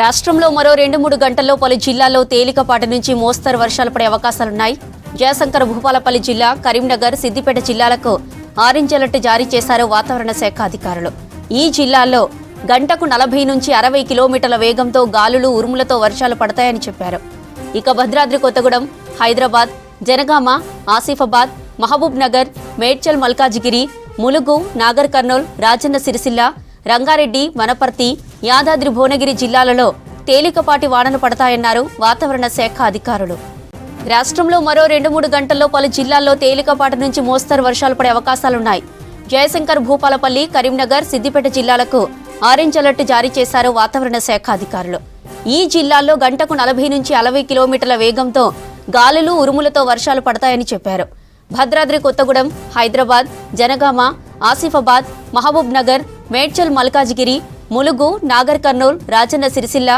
రాష్ట్రంలో మరో రెండు మూడు గంటల్లో పలు జిల్లాల్లో తేలికపాటి నుంచి మోస్తరు వర్షాలు పడే అవకాశాలున్నాయి. జయశంకర్ భూపాలపల్లి జిల్లా కరీంనగర్ సిద్దిపేట జిల్లాలకు ఆరెంజ్ అలర్ట్ జారీ చేశారు వాతావరణ శాఖ అధికారులు. ఈ జిల్లాల్లో గంటకు నలభై నుంచి అరవై కిలోమీటర్ల వేగంతో గాలులు ఉరుములతో వర్షాలు పడతాయని చెప్పారు. ఇక భద్రాద్రి కొత్తగూడెం హైదరాబాద్ జనగామ ఆసిఫాబాద్ మహబూబ్ నగర్ మేడ్చల్ మల్కాజిగిరి ములుగు నాగర్ కర్నూల్ రాజన్న సిరిసిల్ల రంగారెడ్డి వనపర్తి యాదాద్రి భువనగిరి జిల్లాలలో తేలికపాటి వానలు పడతాయన్నారు వాతావరణ శాఖ అధికారులు. రాష్ట్రంలో మరో రెండు మూడు గంటల్లో పలు జిల్లాల్లో తేలికపాటి నుంచి మోస్తరు వర్షాలు పడే అవకాశాలున్నాయి. జయశంకర్ భూపాలపల్లి కరీంనగర్ సిద్దిపేట జిల్లాలకు ఆరెంజ్ అలర్ట్ జారీ చేశారు వాతావరణ శాఖ అధికారులు. ఈ జిల్లాల్లో గంటకు నలభై నుంచి అరవై కిలోమీటర్ల వేగంతో గాలులు ఉరుములతో వర్షాలు పడతాయని చెప్పారు. భద్రాద్రి కొత్తగూడెం హైదరాబాద్ జనగామ ఆసిఫాబాద్ మహబూబ్ నగర్ మేడ్చల్ మల్కాజిగిరి ములుగు నాగర్ కర్నూలు రాజన్న సిరిసిల్ల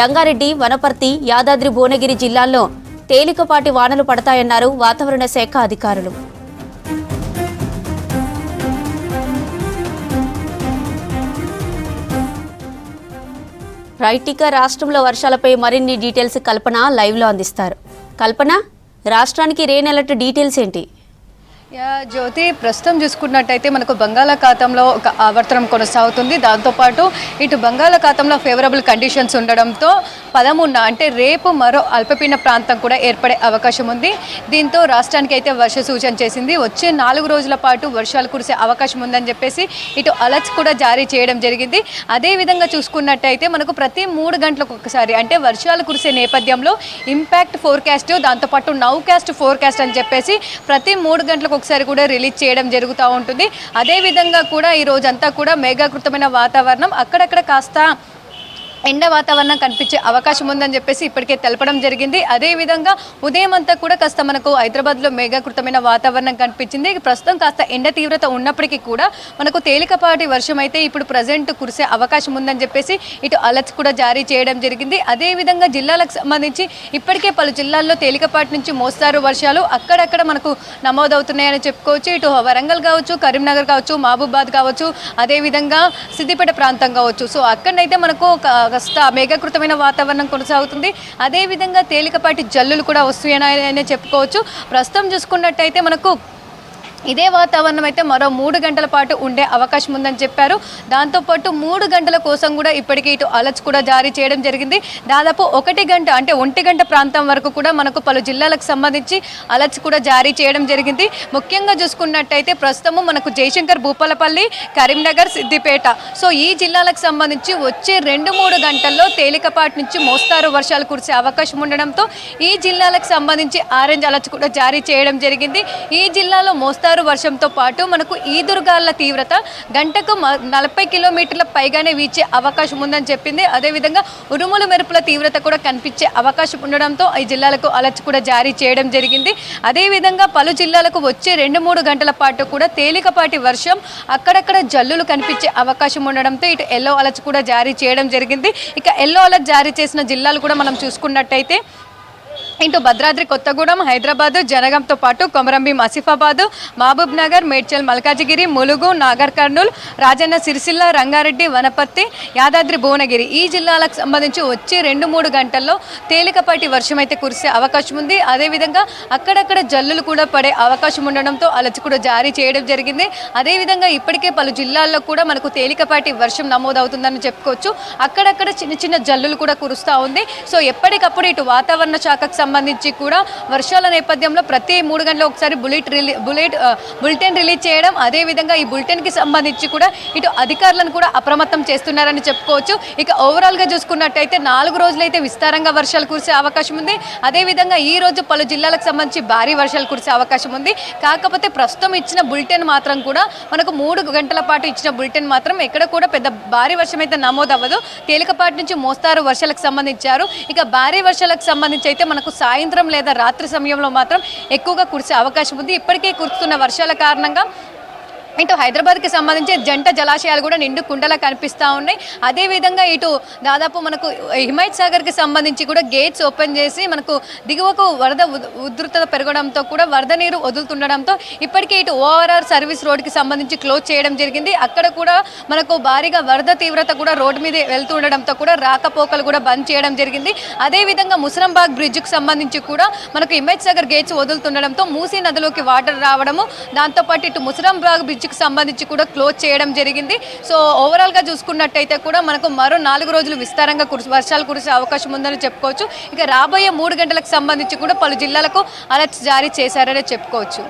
రంగారెడ్డి వనపర్తి యాదాద్రి భువనగిరి జిల్లాల్లో తేలికపాటి వానలు పడతాయన్నారు వాతావరణ శాఖ అధికారులు. రైటిక రాష్ట్రంలో వర్షాలపై మరిన్ని డీటెయిల్స్ కల్పన లైవ్లో అందిస్తారు. కల్పన రాష్ట్రానికి రెయిన్ అలర్ట్ డీటెయిల్స్ ఏంటి? జ్యోతి ప్రస్తుతం చూసుకున్నట్టయితే మనకు బంగాళాఖాతంలో ఒక ఆవర్తనం కొనసాగుతుంది. దాంతోపాటు ఇటు బంగాళాఖాతంలో ఫేవరబుల్ కండిషన్స్ ఉండడంతో పదమూడున అంటే రేపు మరో అల్పపీడన ప్రాంతం కూడా ఏర్పడే అవకాశం ఉంది. దీంతో రాష్ట్రానికి అయితే వర్ష సూచన చేసింది. వచ్చే నాలుగు రోజుల పాటు వర్షాలు కురిసే అవకాశం ఉందని చెప్పేసి ఇటు అలర్ట్స్ కూడా జారీ చేయడం జరిగింది. అదేవిధంగా చూసుకున్నట్టయితే మనకు ప్రతి మూడు గంటలకు ఒకసారి అంటే వర్షాలు కురిసే నేపథ్యంలో ఇంపాక్ట్ ఫోర్కాస్ట్ దాంతోపాటు నౌ కాస్ట్ ఫోర్కాస్ట్ అని చెప్పేసి ప్రతి మూడు గంటలకు ఒకసారి కూడా రిలీజ్ చేయడం జరుగుతూ ఉంటుంది. అదేవిధంగా కూడా ఈ రోజంతా కూడా మేఘాకృతమైన వాతావరణం. అక్కడక్కడ కాస్త ఎండ వాతావరణం కనిపించే అవకాశం ఉందని చెప్పేసి ఇప్పటికే తెలపడం జరిగింది. అదేవిధంగా ఉదయం అంతా కూడా కాస్త మనకు హైదరాబాద్లో మేఘాకృతమైన వాతావరణం కనిపించింది. ప్రస్తుతం కాస్త ఎండ తీవ్రత ఉన్నప్పటికీ కూడా మనకు తేలికపాటి వర్షం అయితే ఇప్పుడు ప్రజెంట్ కురిసే అవకాశం ఉందని చెప్పేసి ఇటు అలర్ట్స్ కూడా జారీ చేయడం జరిగింది. అదేవిధంగా జిల్లాలకు సంబంధించి ఇప్పటికే పలు జిల్లాల్లో తేలికపాటి నుంచి మోస్తారు వర్షాలు అక్కడక్కడ మనకు నమోదవుతున్నాయని చెప్పుకోవచ్చు. ఇటు వరంగల్ కావచ్చు కరీంనగర్ కావచ్చు మహబూబాద్ కావచ్చు అదేవిధంగా సిద్దిపేట ప్రాంతం కావచ్చు. సో అక్కడనైతే మనకు ఒక కాస్త మేఘకృతమైన వాతావరణం కొనసాగుతుంది. అదేవిధంగా తేలికపాటి జల్లులు కూడా వస్తున్నాయని చెప్పుకోవచ్చు. ప్రస్తుతం చూసుకున్నట్టయితే మనకు ఇదే వాతావరణం అయితే మరో మూడు గంటల పాటు ఉండే అవకాశం ఉందని చెప్పారు. దాంతోపాటు మూడు గంటల కోసం కూడా ఇప్పటికీ ఇటు అలర్ట్స్ కూడా జారీ చేయడం జరిగింది. దాదాపు ఒకటి గంట అంటే ఒంటి గంట ప్రాంతం వరకు కూడా మనకు పలు జిల్లాలకు సంబంధించి అలర్ట్స్ కూడా జారీ చేయడం జరిగింది. ముఖ్యంగా చూసుకున్నట్టయితే ప్రస్తుతము మనకు జయశంకర్ భూపాలపల్లి కరీంనగర్ సిద్దిపేట. సో ఈ జిల్లాలకు సంబంధించి వచ్చే రెండు మూడు గంటల్లో తేలికపాటి నుంచి మోస్తారు వర్షాలు కురిసే అవకాశం ఉండడంతో ఈ జిల్లాలకు సంబంధించి ఆరెంజ్ అలర్ట్స్ కూడా జారీ చేయడం జరిగింది. ఈ జిల్లాలో మోస్తారు వర్షంతో పాటు మనకు ఈదురుగాల తీవ్రత గంటకు మ- నలభై కిలోమీటర్ల పైగానే వీచే అవకాశం ఉందని చెప్పింది. అదేవిధంగా ఉరుముల మెరుపుల తీవ్రత కూడా కనిపించే అవకాశం ఉండడంతో ఈ జిల్లాలకు అలర్ట్ కూడా జారీ చేయడం జరిగింది. అదేవిధంగా పలు జిల్లాలకు వచ్చే రెండు మూడు గంటల పాటు కూడా తేలికపాటి వర్షం అక్కడక్కడ జల్లులు కనిపించే అవకాశం ఉండడంతో ఇటు ఎల్లో అలర్ట్ కూడా జారీ చేయడం జరిగింది. ఇక ఎల్లో అలర్ట్ జారీ చేసిన జిల్లాలు కూడా మనం చూసుకున్నట్టయితే ఇటు భద్రాద్రి కొత్తగూడెం హైదరాబాద్ జనగంతో పాటు కొమరంభీం ఆసిఫాబాద్ మహబూబ్ నగర్ మేడ్చల్ మల్కాజిగిరి ములుగు నాగర్ కర్నూలు రాజన్న సిరిసిల్ల రంగారెడ్డి వనపర్తి యాదాద్రి భువనగిరి ఈ జిల్లాలకు సంబంధించి వచ్చే రెండు మూడు గంటల్లో తేలికపాటి వర్షం అయితే కురిసే అవకాశం ఉంది. అదేవిధంగా అక్కడక్కడ జల్లులు కూడా పడే అవకాశం ఉండడంతో అలర్ట్ కూడా జారీ చేయడం జరిగింది. అదేవిధంగా ఇప్పటికే పలు జిల్లాల్లో కూడా మనకు తేలికపాటి వర్షం నమోదవుతుందని చెప్పుకోవచ్చు. అక్కడక్కడ చిన్న చిన్న జల్లులు కూడా కురుస్తూ ఉంది. సో ఎప్పటికప్పుడు ఇటు వాతావరణ శాఖకు సంబంధించి కూడా వర్షాల నేపథ్యంలో ప్రతి మూడు గంటల ఒకసారి బులెట్ రిలీ బులెట్ బులెటిన్ రిలీజ్ చేయడం అదేవిధంగా ఈ బులెటిన్కి సంబంధించి కూడా ఇటు అధికారులను కూడా అప్రమత్తం చేస్తున్నారని చెప్పుకోవచ్చు. ఇక ఓవరాల్గా చూసుకున్నట్టయితే నాలుగు రోజులైతే విస్తారంగా వర్షాలు కురిసే అవకాశం ఉంది. అదేవిధంగా ఈ రోజు పలు జిల్లాలకు సంబంధించి భారీ వర్షాలు కురిసే అవకాశం ఉంది. కాకపోతే ప్రస్తుతం ఇచ్చిన బులెటిన్ మాత్రం కూడా మనకు మూడు గంటల పాటు ఇచ్చిన బులెటిన్ మాత్రం ఎక్కడ కూడా పెద్ద భారీ వర్షం అయితే నమోదవ్వదు. తేలికపాటి నుంచి మోస్తారు వర్షాలకు సంబంధించారు. ఇక భారీ వర్షాలకు సంబంధించి అయితే మనకు సాయంత్రం లేదా రాత్రి సమయంలో మాత్రం ఎక్కువగా కురిసే అవకాశం ఉంది. ఇప్పటికే కురుస్తున్న వర్షాల కారణంగా ఇటు హైదరాబాద్కి సంబంధించి జంట జలాశయాలు కూడా నిండు కుండలా కనిపిస్తూ ఉన్నాయి. అదేవిధంగా ఇటు దాదాపు మనకు హిమాయత్ సాగర్కి సంబంధించి కూడా గేట్స్ ఓపెన్ చేసి మనకు దిగువకు వరద ఉధృత ఉధృతత పెరగడంతో కూడా వరద నీరు వదులుతుండడంతో ఇప్పటికే ఇటు ఓఆర్ఆర్ సర్వీస్ రోడ్కి సంబంధించి క్లోజ్ చేయడం జరిగింది. అక్కడ కూడా మనకు భారీగా వరద తీవ్రత కూడా రోడ్డు మీద వెళ్తుండడంతో కూడా రాకపోకలు కూడా బంద్ చేయడం జరిగింది. అదేవిధంగా ముసరంబాగ్ బ్రిడ్జ్కి సంబంధించి కూడా మనకు హిమాయత్ సాగర్ గేట్స్ వదులుతుండడంతో మూసీ నదిలోకి వాటర్ రావడము దాంతోపాటు ఇటు ముసరంబాగ్ బ్రిడ్జ్ బ్రిడ్జ్కి సంబంధించి కూడా క్లోజ్ చేయడం జరిగింది. సో ఓవరాల్గా చూసుకున్నట్టయితే కూడా మనకు మరో నాలుగు రోజులు విస్తారంగా కురిసి వర్షాలు కురిసే అవకాశం ఉందని చెప్పుకోవచ్చు. ఇక రాబోయే మూడు గంటలకు సంబంధించి కూడా పలు జిల్లాలకు అలర్ట్స్ జారీ చేశారనే చెప్పుకోవచ్చు.